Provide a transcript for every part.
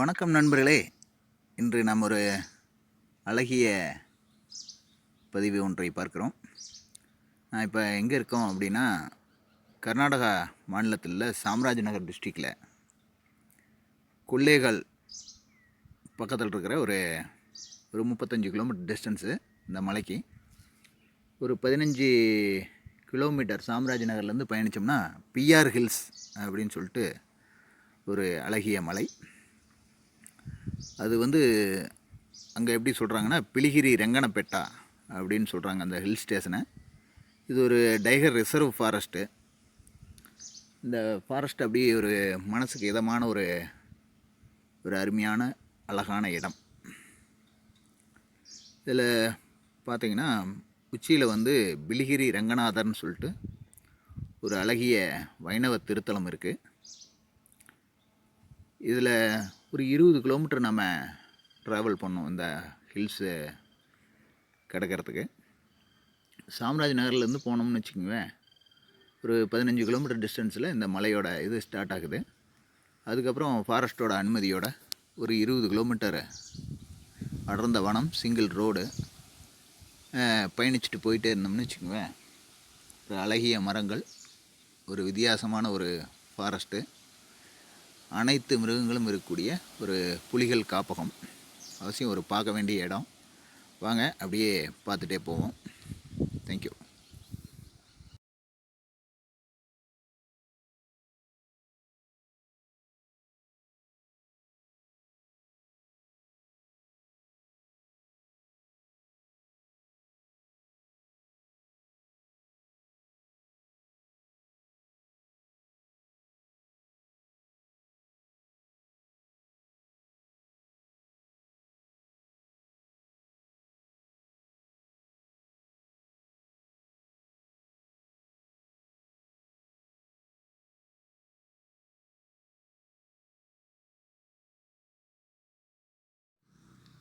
வணக்கம் நண்பர்களே. இன்று நாம் ஒரு அழகிய பதிவு ஒன்றை பார்க்குறோம். நான் இப்போ எங்கே இருக்கோம் அப்படின்னா கர்நாடகா மாநிலத்தில் உள்ள சாம்ராஜ் நகர் டிஸ்ட்ரிக்டில் கொல்லேகால் பக்கத்தில் இருக்கிற ஒரு ஒரு முப்பத்தஞ்சு கிலோமீட்டர் டிஸ்டன்ஸு இந்த மலைக்கு ஒரு பதினஞ்சு கிலோமீட்டர் சாம்ராஜ் நகர்லேருந்து பயணித்தோம்னா பிஆர் ஹில்ஸ் அப்படின்னு சொல்லிட்டு ஒரு அழகிய மலை. அது வந்து அங்கே எப்படி சொல்கிறாங்கன்னா பிலிகிரி ரெங்கனப்பேட்டா அப்படின்னு சொல்கிறாங்க அந்த ஹில் ஸ்டேஷனை இது ஒரு டைகர் ரிசர்வ் ஃபாரஸ்ட்டு இந்த ஃபாரஸ்ட் அப்படியே ஒரு மனசுக்கு இதமான ஒரு ஒரு அருமையான அழகான இடம். இதில் பார்த்தீங்கன்னா உச்சியில் வந்து பிலிகிரி ரங்கநாதர்னு சொல்லிட்டு ஒரு அழகிய வைணவ திருத்தலம் இருக்குது இதில் ஒரு இருபது கிலோமீட்டர் நம்ம ட்ராவல் பண்ணோம் இந்த ஹில்ஸு கிடக்கிறதுக்கு. சாம்ராஜ் நகர்லேருந்து போனோம்னு வச்சுக்கோங்க ஒரு பதினஞ்சு கிலோமீட்டர் டிஸ்டன்ஸில் இந்த மலையோட இது ஸ்டார்ட் ஆகுது. அதுக்கப்புறம் ஃபாரஸ்ட்டோட அனுமதியோட ஒரு இருபது கிலோமீட்டர் அடர்ந்த வனம் சிங்கிள் ரோடு பயணிச்சுட்டு போயிட்டே இருந்தோம்னு வச்சுக்கோங்க ஒரு அழகிய மரங்கள் ஒரு வித்தியாசமான ஒரு ஃபாரஸ்ட்டு அனைத்து மிருகங்களும் இருக்கக்கூடிய ஒரு புலிகள் காப்பகம். அவசியம் ஒரு பார்க்க வேண்டிய இடம். வாங்க அப்படியே பார்த்துட்டே போவோம். தேங்க்யூ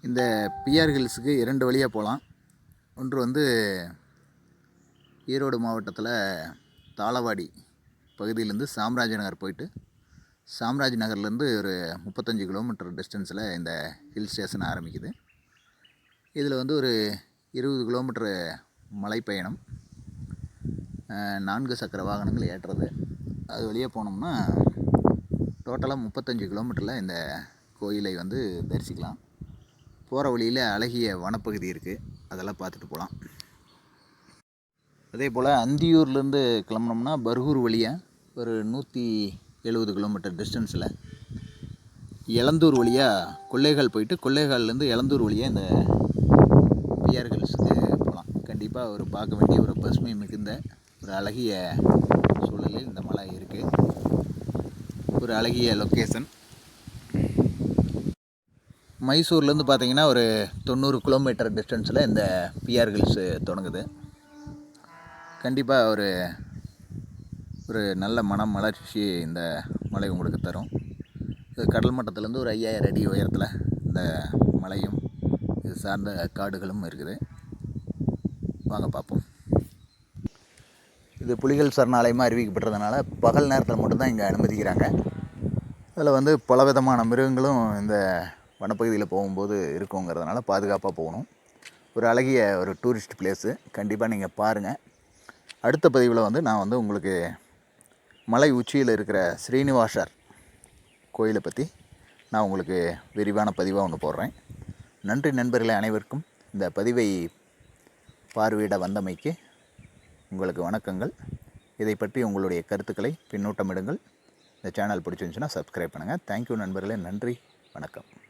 இந்த பிஆர் ஹில்ஸுக்கு இரண்டு வழியாக போகலாம். ஒன்று வந்து ஈரோடு மாவட்டத்தில் தாளவாடி பகுதியிலேருந்து சாம்ராஜ் நகர் போயிட்டு சாம்ராஜ் நகர்லேருந்து ஒரு முப்பத்தஞ்சு கிலோமீட்டர் டிஸ்டன்ஸில் இந்த ஹில் ஸ்டேஷன் ஆரம்பிக்குது. இதில் வந்து ஒரு இருபது கிலோமீட்டரு மலைப்பயணம் நான்கு சக்கர வாகனங்கள் ஏற்றுறது அது வழியே போனோம்னா டோட்டலாக முப்பத்தஞ்சு கிலோமீட்டரில் இந்த கோயிலை வந்து தரிசிக்கலாம். போகிற வழியில் அழகிய வனப்பகுதி இருக்குது அதெல்லாம் பார்த்துட்டு போகலாம் அதே போல் அந்தியூர்லேருந்து கிளம்புனோம்னா பர்கூர் வழியாக ஒரு நூற்றி எழுபது கிலோமீட்டர் டிஸ்டன்ஸில் எளந்தூர் வழியாக கொள்ளைகால் போயிட்டு கொள்ளைகால்லேருந்து எளந்தூர் வழியாக இந்த பிஆர் ஹில்ஸுக்கு போகலாம் கண்டிப்பாக ஒரு பார்க்க வேண்டிய ஒரு பசுமை மிகுந்த ஒரு அழகிய சூழலில் இந்த மலை இருக்குது ஒரு அழகிய லொக்கேஷன் மைசூர்லேருந்து பார்த்தீங்கன்னா ஒரு தொண்ணூறு கிலோமீட்டர் டிஸ்டன்ஸில் இந்த பிஆர் ஹில்ஸு தொடங்குது. கண்டிப்பாக ஒரு ஒரு நல்ல மனம் மலர்ச்சி இந்த மலை உங்களுக்கு தரும். இது கடல் மட்டத்துலேருந்து ஒரு ஐயாயிரம் அடி உயரத்தில் இந்த மலையும் இது சார்ந்த காடுகளும் இருக்குது. வாங்க பார்ப்போம். இது புலிகள் சரணாலயமாக அறிவிக்கப்பட்டதுனால பகல் நேரத்தில் மட்டும்தான் இங்கே அனுமதிக்கிறாங்க. அதில் வந்து பலவிதமான மிருகங்களும் இந்த வனப்பகுதியில் போகும்போது இருக்குங்கிறதுனால பாதுகாப்பாக போகணும். ஒரு அழகிய ஒரு டூரிஸ்ட் பிளேஸு கண்டிப்பாக நீங்கள் பாருங்கள் அடுத்த பதிவில் வந்து நான் வந்து உங்களுக்கு மலை உச்சியில் இருக்கிற ஸ்ரீனிவாசர் கோயிலை பற்றி நான் உங்களுக்கு விரிவான பதிவாக ஒன்று போடுறேன். நன்றி நண்பர்களே அனைவருக்கும். இந்த பதிவை பார்வையிட வந்தமைக்கு உங்களுக்கு வணக்கங்கள். இதை பற்றி உங்களுடைய கருத்துக்களை பின்னூட்டமிடுங்கள். இந்த சேனல் பிடிச்சிருந்துச்சுன்னா சப்ஸ்கிரைப் பண்ணுங்கள் தேங்க்யூ நண்பர்களே. நன்றி. வணக்கம்.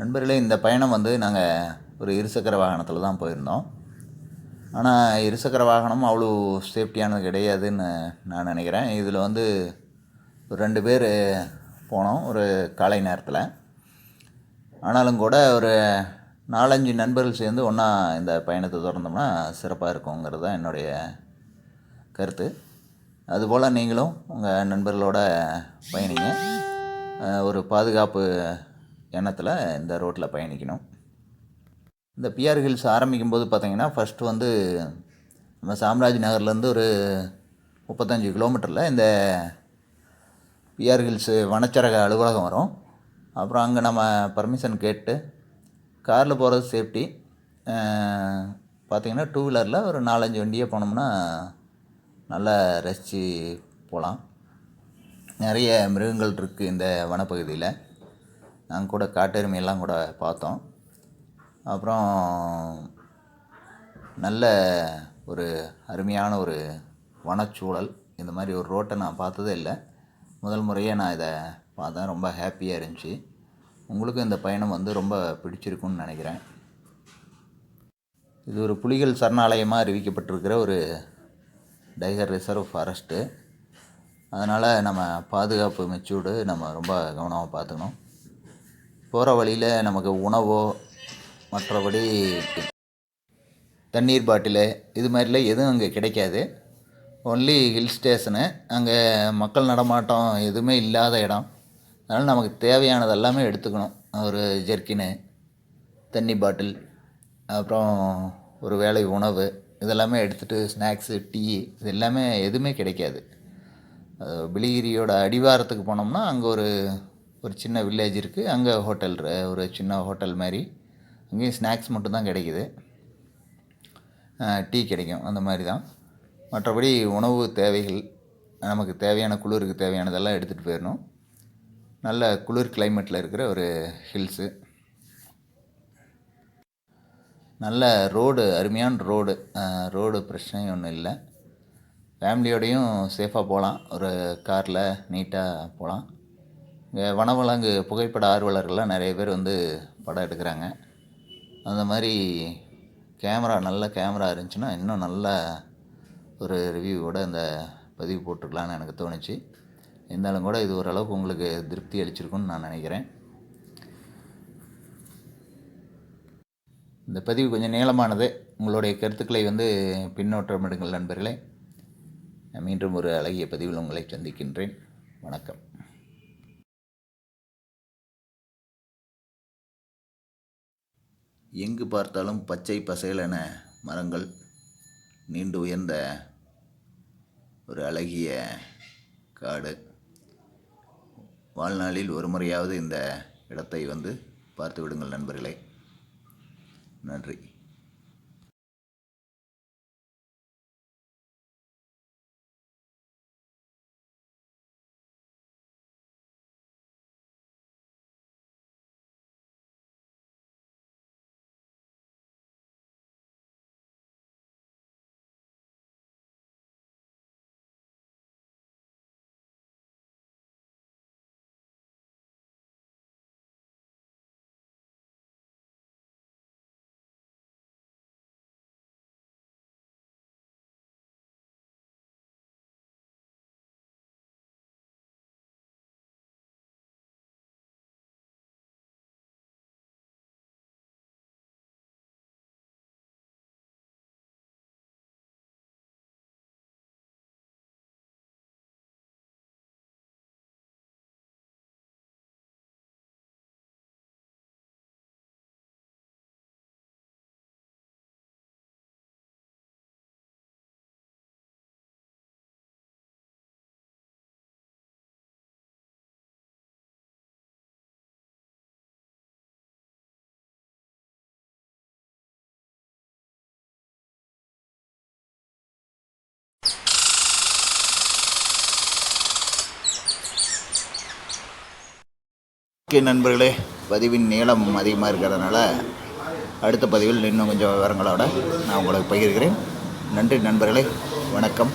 நண்பர்களே இந்த பயணம் வந்து நாங்கள் ஒரு இருசக்கர வாகனத்தில் தான் போயிருந்தோம். ஆனால் இருசக்கர வாகனம் அவ்வளோ சேஃப்டியானது கிடையாதுன்னு நான் நினைக்கிறேன். இதில் வந்து ஒரு ரெண்டு பேர் போனோம் ஒரு காலை நேரத்தில். ஆனாலும் கூட ஒரு நாலஞ்சு நண்பர்கள் சேர்ந்து ஒன்றா இந்த பயணத்தை தொடர்ந்தோம்னா சிறப்பாக இருக்குங்கிறது தான் என்னுடைய கருத்து. அதுபோல் நீங்களும் உங்கள் நண்பர்களோட பயணிங்க. ஒரு பாதுகாப்பு எண்ணத்தில் இந்த ரோட்டில் பயணிக்கணும். இந்த பிஆர் ஹில்ஸ் ஆரம்பிக்கும் போது பார்த்தீங்கன்னா ஃபஸ்ட்டு வந்து நம்ம சாம்ராஜ் நகர்லேருந்து ஒரு முப்பத்தஞ்சு கிலோமீட்டரில் இந்த பிஆர் ஹில்ஸு வனச்சரக அலுவலகம் வரும். அப்புறம் அங்கே நம்ம பர்மிஷன் கேட்டு காரில் போகிறது சேஃப்டி பார்த்திங்கன்னா டூ வீலரில் ஒரு நாலஞ்சு வண்டியே போனோம்னா நல்லா ரசித்து போகலாம் நிறைய மிருகங்கள் இருக்குது இந்த வனப்பகுதியில். நாங்கள் கூட காட்டெருமையெல்லாம் கூட பார்த்தோம். அப்புறம் நல்ல ஒரு அருமையான ஒரு வனச்சூழல். இந்த மாதிரி ஒரு ரோட்டை நான் பார்த்ததே இல்லை. முதல் முறையே நான் இதை பார்த்தேன். ரொம்ப ஹாப்பியாக இருந்துச்சு. உங்களுக்கும் இந்த பயணம் வந்து ரொம்ப பிடிச்சிருக்குன்னு நினைக்கிறேன். இது ஒரு புலிகள் சரணாலயமாக அறிவிக்கப்பட்டிருக்கிற ஒரு டைகர் ரிசர்வ் ஃபாரஸ்ட்டு. அதனால் நம்ம பாதுகாப்பு மெச்சூர்டு நம்ம ரொம்ப கவனமாக பார்த்துக்கணும். போகிற வழியில் நமக்கு உணவோ மற்றபடி தண்ணீர் பாட்டிலு இது மாதிரிலாம் எதுவும் அங்கே கிடைக்காது. ஒன்லி ஹில் ஸ்டேஷனு அங்கே மக்கள் நடமாட்டம் எதுவுமே இல்லாத இடம். அதனால் நமக்கு தேவையானது எல்லாமே எடுத்துக்கணும். ஒரு ஜெர்க்கினு தண்ணி பாட்டில் அப்புறம் ஒரு வேலை உணவு இதெல்லாமே எடுத்துகிட்டு ஸ்நாக்ஸு டீ இது எல்லாமே எதுவுமே கிடைக்காது. பிலிகிரியோட அடிவாரத்துக்கு போனோம்னா அங்கே ஒரு ஒரு சின்ன வில்லேஜ் இருக்குது அங்கே ஹோட்டல் ஒரு சின்ன ஹோட்டல் மாதிரி அங்கேயும் ஸ்நாக்ஸ் மட்டும்தான் கிடைக்குது. டீ கிடைக்கும். அந்த மாதிரி தான் மற்றபடி உணவு தேவைகள் நமக்கு தேவையான குளிருக்கு தேவையானதெல்லாம் எடுத்துகிட்டு போயிடணும். நல்ல குளிர் கிளைமேட்டில் இருக்கிற ஒரு ஹில்ஸு நல்ல ரோடு அருமையான ரோடு ரோடு பிரச்சனையும் ஒன்றும் இல்லை. ஃபேமிலியோடையும் சேஃபாக போகலாம். ஒரு காரில் நீட்டாக போகலாம். வனவிலங்கு புகைப்பட ஆர்வலர்கள்லாம் நிறைய பேர் வந்து படம் எடுக்கிறாங்க. அந்த மாதிரி கேமரா நல்ல கேமரா இருந்துச்சுன்னா இன்னும் நல்ல ஒரு ரிவ்யூவோட இந்த பதிவு போட்டிருக்கலான்னு எனக்கு தோணுச்சு. இருந்தாலும் கூட இது ஓரளவுக்கு உங்களுக்கு திருப்தி அளிச்சிருக்குன்னு நான் நினைக்கிறேன். இந்த பதிவு கொஞ்சம் நீளமானது. உங்களுடைய கருத்துக்களை வந்து பின்னோட்டமிடுங்கள் நண்பர்களே. மீண்டும் ஒரு அழகிய பதிவில் உங்களை சந்திக்கின்றேன். வணக்கம். எங்கு பார்த்தாலும் பச்சை பசேலென மரங்கள் நீண்டு உயர்ந்த ஒரு அழகிய காடு. வாழ்நாளில் ஒரு முறையாவது இந்த இடத்தை வந்து பார்த்து விடுங்கள் நண்பர்களே. நன்றி. ஓகே நண்பர்களே பதிவின் நீளம் அதிகமாக இருக்கிறதுனால அடுத்த பதிவில் இன்னும் கொஞ்சம் விவரங்களோட நான் உங்களுக்கு பகிர்கிறேன். நன்றி நண்பர்களே வணக்கம்.